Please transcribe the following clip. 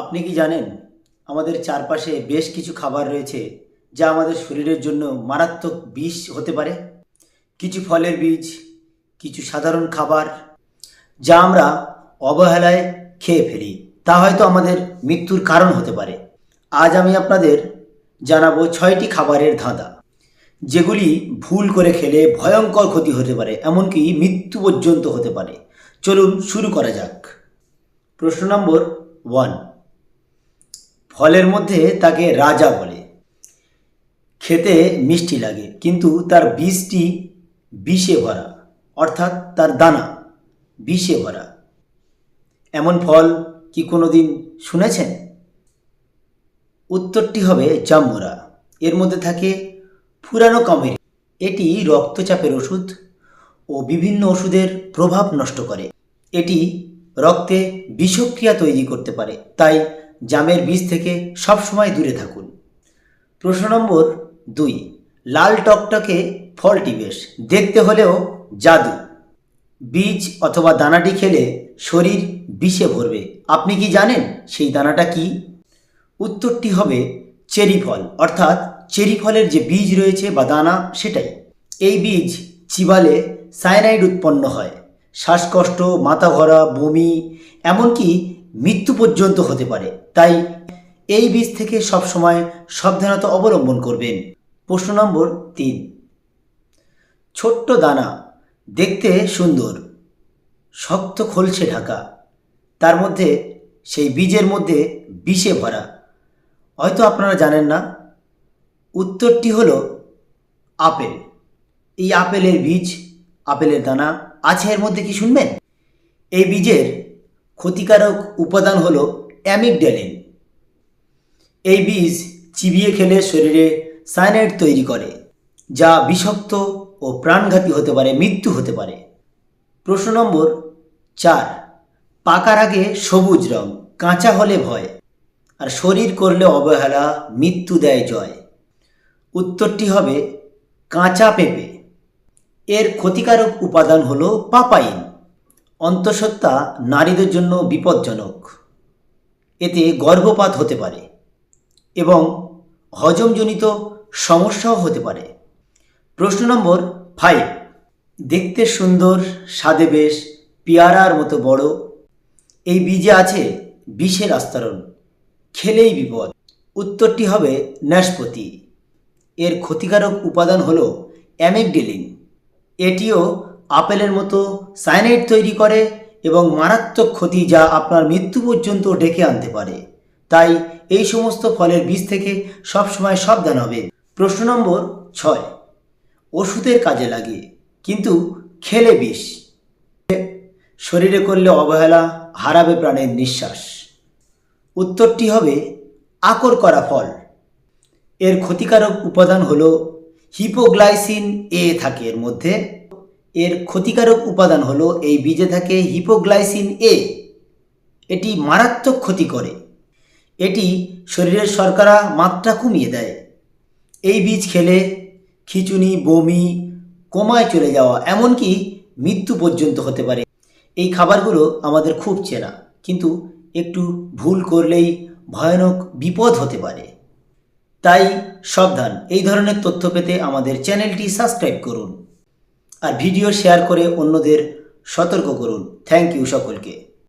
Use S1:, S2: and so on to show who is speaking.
S1: আপনি কি জানেন, আমাদের চারপাশে বেশ কিছু খাবার রয়েছে যা আমাদের শরীরের জন্য মারাত্মক বিষ হতে পারে? কিছু ফলের বীজ, কিছু সাধারণ খাবার যা আমরা অবহেলায় খেয়ে ফেলি। তা হয়তো আমাদের মৃত্যুর কারণ হতে পারে। আজ আমি আপনাদের জানাব ছয়টি খাবারের ধাঁধা, যেগুলি ভুল করে খেলে ভয়ঙ্কর ক্ষতি হতে পারে, এমনকি মৃত্যু পর্যন্ত হতে পারে। চলুন শুরু করা যাক। প্রশ্ন নম্বর ওয়ান ফলের মধ্যে তাকে রাজা বলে। খেতে মিষ্টি লাগে, কিন্তু তার বীজটি বিষে ভরা, অর্থাৎ তার দানা বিষে ভরা। এমন ফল কি কোনো দিন শুনেছেন? উত্তরটি হবে জাম্বুরা। এর মধ্যে থাকে ফুরানো কামেরি। এটি রক্তচাপের ওষুধ ও বিভিন্ন ওষুধের প্রভাব নষ্ট করে। এটি রক্তে বিষক্রিয়া তৈরি করতে পারে, তাই জামের বীজ থেকে সবসময় দূরে থাকুন। প্রশ্ন নম্বর দুই, লাল টকটকে ফলটি বেশ দেখতে হলেও জাদু। বীজ অথবা দানাটি খেলে শরীর বিষে ভরবে। আপনি কি জানেন সেই দানাটা কি? উত্তরটি হবে চেরি ফল অর্থাৎ চেরি ফলের যে বীজ রয়েছে বা দানা, সেটাই। এই বীজ চিবালে সায়ানাইড উৎপন্ন হয়। শ্বাসকষ্ট, মাথা ভরা বমি, এমনকি মৃত্যু পর্যন্ত হতে পারে। তাই এই বীজ থেকে সবসময় সাবধানতা অবলম্বন করবেন। প্রশ্ন নম্বর তিন। ছোট্ট দানা দেখতে সুন্দর, শক্ত খোলসে ঢাকা, তার মধ্যে সেই বীজের মধ্যে বিষে ভরা। হয়তো আপনারা জানেন না, উত্তরটি হল আপেল। এই আপেলের বীজ, আপেলের দানা আছে এর মধ্যে কি শুনবেন? এই বীজের ক্ষতিকারক উপাদান হলো অ্যামিগড্যালিন এই বীজ চিবিয়ে খেলে শরীরে সায়ানাইড তৈরি করে, যা বিষাক্ত ও প্রাণঘাতী হতে পারে, মৃত্যু হতে পারে। প্রশ্ন নম্বর চার, পাকার আগে সবুজ রং, কাঁচা হলে ভয়, আর শরীর করলে অবহেলা, মৃত্যু দেয় জয়। উত্তরটি হবে কাঁচা পেঁপে। এর ক্ষতিকারক উপাদান হলো পাপাইন। অন্তঃসত্ত্বা নারীদের জন্য বিপজ্জনক। এতে গর্ভপাত হতে পারে এবং হজমজনিত সমস্যাও হতে পারে। প্রশ্ন নম্বর ফাইভ দেখতে সুন্দর, স্বাদে বেশ, পেয়ারার মতো বড়। এই বীজে আছে বিষের আস্তরণ, খেলেই বিপদ। উত্তরটি হবে ন্যাসপতি এর ক্ষতিকারক উপাদান হল অ্যামেগডেলিন। এটিও আপেলের মতো সায়ানাইড তৈরি করে এবং মারাত্মক ক্ষতি যা আপনার মৃত্যু পর্যন্ত ডেকে আনতে পারে। তাই এই সমস্ত ফলের বীজ থেকে সবসময় সাবধান হবে প্রশ্ন নম্বর ছয়। ওষুধের কাজে লাগে কিন্তু খেলে বিষ। শরীরে করলে অবহেলা, হারাবে প্রাণের নিঃশ্বাস। উত্তরটি হবে আকর করা ফল। এর ক্ষতিকারক উপাদান হল হিপোগ্লাইসিন এ থাকে এর মধ্যে। এর ক্ষতিকারক উপাদান হলো এই বীজে থাকে হিপোগ্লাইসিন এ। এটি মারাত্মক ক্ষতি করে। এটি শরীরের শর্করা মাত্রা কমিয়ে দেয়। এই বীজ খেলে খিচুনি বমি, কোমায় চলে যাওয়া, এমনকি মৃত্যু পর্যন্ত হতে পারে। এই খাবারগুলো আমাদের খুব চেনা, কিন্তু একটু ভুল করলেই ভয়ানক বিপদ হতে পারে। তাই সাবধান, এই ধরনের তথ্য পেতে আমাদের চ্যানেলটি সাবস্ক্রাইব করুন। আর ভিডিও শেয়ার করে অন্যদের সতর্ক করুন। থ্যাংক ইউ সকলকে।